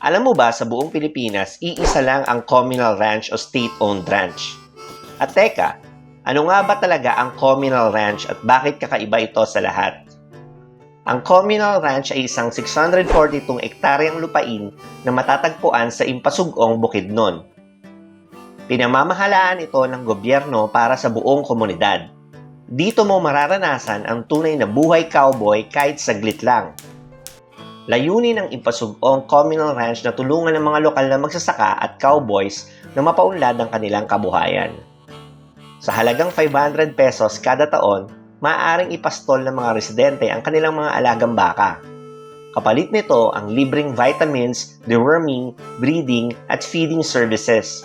Alam mo ba sa buong Pilipinas, iisa lang ang communal ranch o state-owned ranch? At teka, ano nga ba talaga ang communal ranch at bakit kakaiba ito sa lahat? Ang communal ranch ay isang 642 ektaryang lupain na matatagpuan sa Impasugong, Bukidnon. Pinamamahalaan ito ng gobyerno para sa buong komunidad. Dito mo mararanasan ang tunay na buhay cowboy kahit saglit lang. Layunin ng Impasugong Communal Ranch na tulungan ng mga lokal na magsasaka at cowboys na mapaunlad ang kanilang kabuhayan. Sa halagang 500 pesos kada taon, maaaring ipastol ng mga residente ang kanilang mga alagang baka. Kapalit nito ang libreng vitamins, deworming, breeding at feeding services.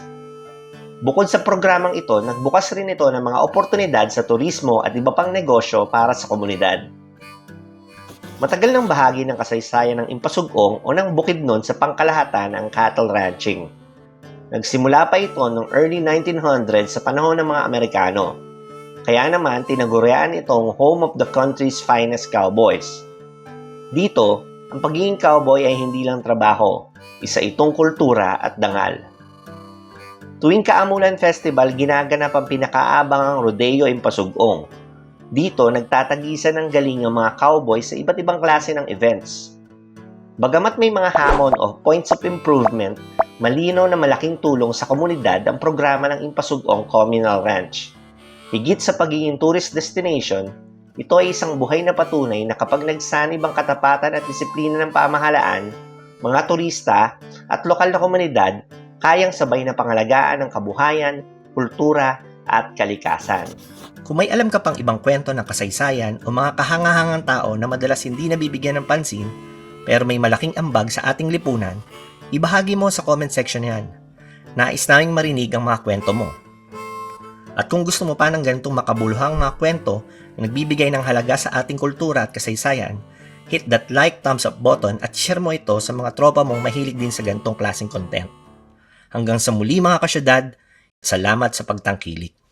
Bukod sa programang ito, nagbukas rin ito ng mga oportunidad sa turismo at iba pang negosyo para sa komunidad. Matagal ng bahagi ng kasaysayan ng Impasugong o ng Bukidnon sa pangkalahatan ang cattle ranching. Nagsimula pa ito noong early 1900s sa panahon ng mga Amerikano. Kaya naman tinagurian itong home of the country's finest cowboys. Dito, ang pagiging cowboy ay hindi lang trabaho, isa itong kultura at dangal. Tuwing Kaamulan Festival, ginaganap ang pinakaabangang rodeo Impasugong. Dito, nagtatagisan ng galing ang mga cowboys sa iba't ibang klase ng events. Bagamat may mga hamon o points of improvement, malinaw na malaking tulong sa komunidad ang programa ng Impasugong Communal Ranch. Higit sa pagiging tourist destination, ito ay isang buhay na patunay na kapag nagsanib ang katapatan at disiplina ng pamahalaan, mga turista at lokal na komunidad, kayang sabay na pangalagaan ng kabuhayan, kultura at kalikasan. Kung may alam ka pang ibang kwento ng kasaysayan o mga kahangahangang tao na madalas hindi nabibigyan ng pansin, pero may malaking ambag sa ating lipunan, ibahagi mo sa comment section yan. Nais naming marinig ang mga kwento mo. At kung gusto mo pa ng ganitong makabuluhang mga kwento na nagbibigay ng halaga sa ating kultura at kasaysayan, hit that like, thumbs up button at share mo ito sa mga tropa mong mahilig din sa ganitong klaseng content. Hanggang sa muli mga kasyudad, salamat sa pagtangkilik.